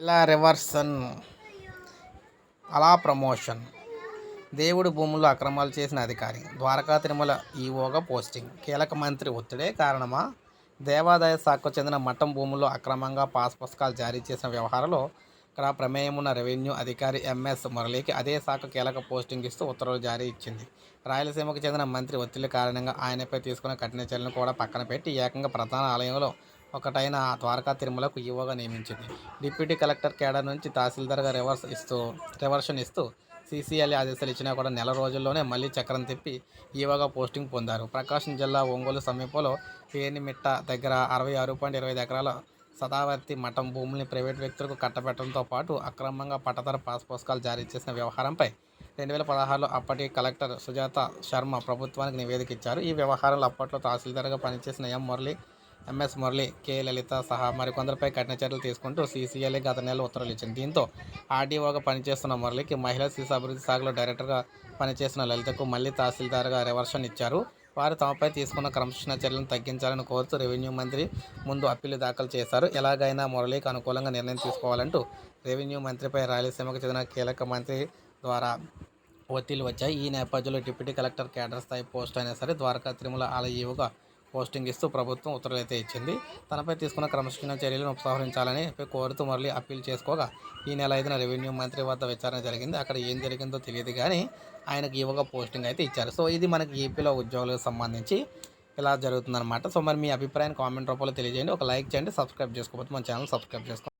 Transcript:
ఇలా రివర్సన్ అలా ప్రమోషన్ దేవుడు భూముల్లో అక్రమాలు చేసిన అధికారి. ద్వారకా తిరుమల ఈవోగా పోస్టింగ్ కీలక మంత్రి ఒత్తిడే కారణమా? దేవాదాయ శాఖకు చెందిన మఠం భూముల్లో అక్రమంగా పాస్ పుస్తకాలు జారీ చేసిన వ్యవహారంలో ఇక్కడ ప్రమేయం ఉన్న రెవెన్యూ అధికారి ఎంఎస్ మురళికి అదే శాఖ కీలక పోస్టింగ్ ఇస్తూ ఉత్తర్వులు జారీ ఇచ్చింది. రాయలసీమకు చెందిన మంత్రి ఒత్తిడి కారణంగా ఆయనపై తీసుకున్న కఠిన చర్యలను కూడా పక్కన పెట్టి ఏకంగా ప్రధాన ఆలయంలో ఒకటైన ద్వారకా తిరుమలకు ఈవోగా నియమించింది. డిప్యూటీ కలెక్టర్ కేడర్ నుంచి తహసీల్దార్గా రివర్స్ ఇస్తూ రివర్షన్ ఇస్తూ సీసీఎల్ ఆదేశాలు ఇచ్చినా కూడా నెల రోజుల్లోనే మళ్ళీ చక్రం తిప్పి ఈవోగా పోస్టింగ్ పొందారు. ప్రకాశం జిల్లా ఒంగోలు సమీపంలో పేనిమిట్ట దగ్గర అరవై ఆరు పాయింట్ ఇరవై ఐదు ఎకరాల సదావర్తి మఠం భూముల్ని ప్రైవేట్ వ్యక్తులకు కట్టబెట్టడంతో పాటు అక్రమంగా పట్టతర పాస్ పుస్తకాలు జారీ చేసిన వ్యవహారంపై రెండు వేల పదహారులో అప్పటి కలెక్టర్ సుజాత శర్మ ప్రభుత్వానికి నివేదిక ఇచ్చారు. ఈ వ్యవహారంలో అప్పట్లో తహసీల్దార్గా పనిచేసిన M Murali MS Murali K Lalitha సహా మరికొందరిపై కఠిన చర్యలు తీసుకుంటూ సీసీఎల్ఏ గత నెల ఉత్తర్వులు ఇచ్చింది. దీంతో ఆర్డీఓగా పనిచేస్తున్న మురళికి మహిళా శిశు అభివృద్ధి శాఖలో డైరెక్టర్గా పనిచేసిన లలితకు మళ్ళీ తహసీల్దార్గా రివర్షన్ ఇచ్చారు. వారు తమపై తీసుకున్న క్రమశిక్షణ చర్యలను తగ్గించాలని కోరుతూ రెవెన్యూ మంత్రి ముందు అప్పీలు దాఖలు చేశారు. ఎలాగైనా మురళికి అనుకూలంగా నిర్ణయం తీసుకోవాలంటూ రెవెన్యూ మంత్రిపై రాయలసీమకు చెందిన కీలక మంత్రి ద్వారా ఒత్తిళ్ళు వచ్చాయి. ఈ నేపథ్యంలో డిప్యూటీ కలెక్టర్ కేడర్ స్థాయి పోస్ట్ అయినా సరే ద్వారకా తిరుమల ఆలయీవుగా పోస్టింగ్ ఇస్తూ ప్రభుత్వం ఉత్తర్వులు అయితే ఇచ్చింది. తనపై తీసుకున్న క్రమశిక్షణ చర్యలను ఉపసంహరించాలని కోరుతూ మరలి అప్పీల్ చేసుకోగా ఈ నెల ఐదున రెవెన్యూ మంత్రి వద్ద విచారణ జరిగింది. అక్కడ ఏం జరిగిందో తెలియదు కానీ ఆయనకు ఇవ్వగా పోస్టింగ్ అయితే ఇచ్చారు. సో ఇది మనకి ఏపీలో ఉద్యోగులకు సంబంధించి ఇలా జరుగుతుందన్నమాట. సో మరి మీ అభిప్రాయాన్ని కామెంట్ రూపంలో తెలియజేయండి. ఒక లైక్ చేయండి సబ్స్క్రైబ్ చేసుకోకపోతే మన ఛానల్ సబ్స్క్రైబ్ చేసుకోండి.